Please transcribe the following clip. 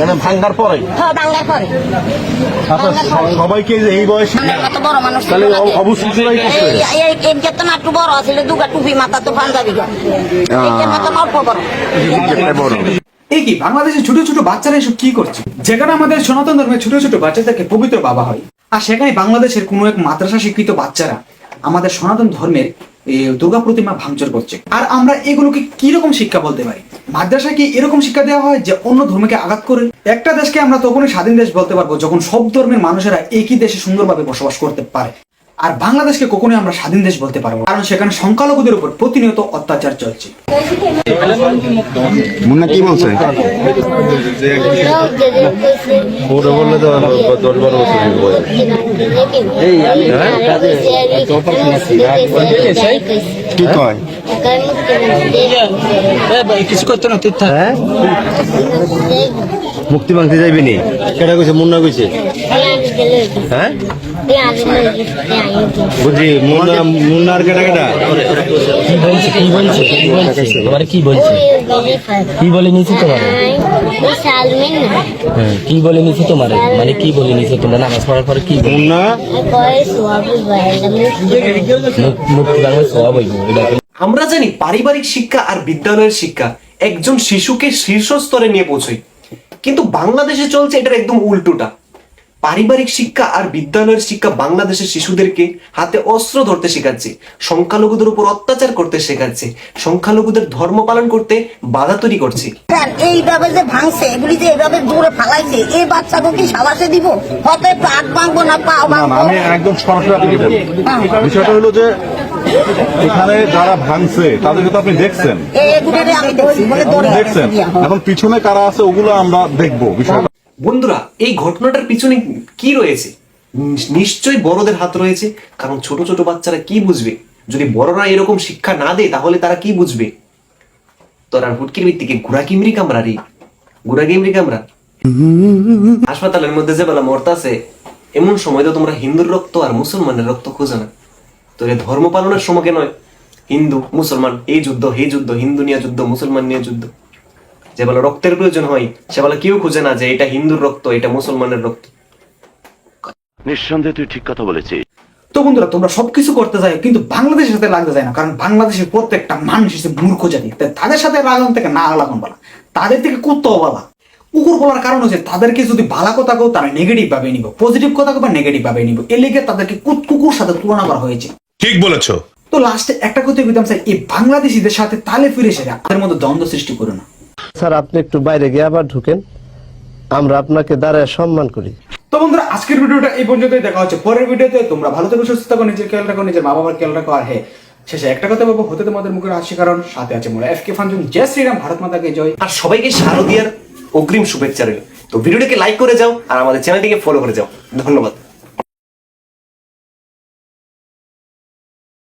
মানে ভাঙ্গার পরে? হ্যাঁ আচ্ছা স- সবাইকে এই বয়সে বড় মানুষ ছিল তাহলে না? অ- অবশিষ্টরাই করছে? এই- এই- এই যে তো না একটু বড় ছিল দুগা টুপি মাথা তো পাঞ্জাবি গা এই যে মতন অল্প বড়। এই কি বাংলাদেশে ছোট ছোট বাচ্চারা এসব কি করছে? যেখানে আমাদের সনাতন ধর্মের ছোট ছোট বাচ্চাদেরকে পবিত্র বাবা হয়। আর সেখানে বাংলাদেশের কোনো এক মাদ্রাসা শিক্ষিত বাচ্চারা আমাদের সনাতন ধর্মের দুর্গা প্রতিমা ভাঙচুর করছে। আর আমরা এগুলোকে কীরকম শিক্ষা বলতে পারি? মাদ্রাসায় কি এরকম শিক্ষা দেওয়া হয় যে অন্য ধর্মকে আঘাত করে? একটা দেশকে আমরা তখনই স্বাধীন দেশ বলতে পারব, যখন সব ধর্মের মানুষেরা একই দেশে সুন্দরভাবে বসবাস করতে পারে। আর বাংলাদেশকে কখনোই আমরা স্বাধীন দেশ বলতে পারব কারণ সেখানে সংখ্যালঘুদের উপর প্রতিনিয়ত অত্যাচার চলছে। মুন্না কি বলছে? আমি কি কয়? কিছু করতো না হ্যাঁ? মুক্তি মাংতে যাইবি নি? কেটা কইছে? মুন্না কইছে? হ্যাঁ? বুঝি মুন্না মুন্না আর কেটা কেটা কি বলছে কি বলছে কি বলছে? তোমার কি বলছে? কি বলে নিছি তোমার? হ্যাঁ, কি বলে নিছি তোমার? মানে কি বলে নিছি তোমরা? নামাজ পড়ার পরে কি মুন্না? মুক্তি বাংলা সব হইব আমরা জানি পারিবারিক শিক্ষা আর বিদ্যালয়ের শিক্ষা একজন শিশুকে শীর্ষ স্তরে নিয়ে পৌঁছয়। কিন্তু বাংলাদেশে চলছে এটার একদম উল্টোটা। পারিবারিক শিক্ষা আর বিদ্যালয়ের শিক্ষা বাংলাদেশের শিশুদেরকে হাতে অস্ত্র ধরতে শেখাচ্ছে সংখ্যালঘুদের উপর অত্যাচার করতে শেখাচ্ছে সংখ্যালঘুদের ধর্ম পালন করতে বাধা তৈরি করছে। স্যার এইভাবে যে ভাঙছে এগুলি যে এইভাবে দূরে ফালাইছে এই বাচ্চাকে কি সাবাসে দিব? হতে পাক ভাঙবো না না, ভাঙবো আমি একদম সরাসরি বিষয়টা হলো যে এখানে যারা ভাঙছে তাদেরকে তো আপনি দেখছেন। দৌড়ে দেখছেন। এখন পিছনে কারা আছে ওগুলো আমরা দেখব বিষয়টা। বন্ধুরা এই ঘটনাটার পিছনে কি রয়েছে? নিশ- নিশ্চয়ই বড়দের হাত রয়েছে। কারণ ছোট ছোট বাচ্চারা কি বুঝবে? যদি বড়রা এরকম শিক্ষা না দেয় তাহলে তারা কি বুঝবে? তোরা হুটকির ভিত্তিকে ঘোড়া কিমরি কামরা রে। ঘোড়া কিমরি কামরা হাসপাতালের মধ্যে যে বেলা মরতাছে এমন সময় তো তোমরা হিন্দুর রক্ত আর মুসলমানের রক্ত খোঁজে না। তোর ধর্ম পালনের সময়কে নয় হিন্দু মুসলমান এই যুদ্ধ এই যুদ্ধ হিন্দু নিয়ে যুদ্ধ মুসলমান নিয়ে যুদ্ধ। যে বেলা রক্তের প্রয়োজন হয় সে বেলা কেউ খুঁজে না যে এটা হিন্দুর রক্ত এটা মুসলমানের রক্ত। নিঃসন্দেহে তুই ঠিক কথা বলেছিস। তো বন্ধুরা তোমরা সবকিছু করতে চাই কিন্তু বাংলাদেশের সাথে লাগতে চায় না কারণ বাংলাদেশের প্রত্যেকটা মানুষ হচ্ছে মূর্খ জাতি। তাই তাদের সাথে লাগান থেকে না লাগান বলা। তাদের থেকে কুত্তাও বলা। কুকুর বলার কারণ হচ্ছে তাদেরকে যদি ভালো কথা কেউ তারা নেগেটিভ ভাবে নিব পজিটিভ কথা কেউ বা নেগেটিভ ভাবে নিব এর লেগে তাদেরকে কুত কুকুর সাথে তুলনা করা হয়েছে। ঠিক বলেছ। তো লাস্টে একটা কথা বিধাম চাই এই বাংলাদেশিদের সাথে তালে ফিরে এসে তাদের মধ্যে দ্বন্দ্ব সৃষ্টি করো না। স্যার আপনি একটু বাইরে গিয়ে আবার ঢুকেন। আমরা আপনাকে দাঁড়ায় সম্মান করি। তো বন্ধুরা আজকের ভিডিওটা এই পর্যন্তই দেখা হচ্ছে পরের ভিডিওতে। তোমরা ভালো থেকো সুস্থ থাকো নিজের খেয়াল রাখো নিজের মা বাবার খেয়াল রাখো আর হ্যাঁ শেষে একটা কথা বলব হতে তোমাদের মুখের হাসি কারণ সাথে আছে মোরা এফ কে ফানজুন জয় শ্রীরাম ভারত মাতাকে জয়। আর সবাইকে শারদিয়ার অগ্রিম শুভেচ্ছা রইল। তো ভিডিওটাকে লাইক করে যাও আর আমাদের চ্যানেলটিকে ফলো করে যাও। ধন্যবাদ।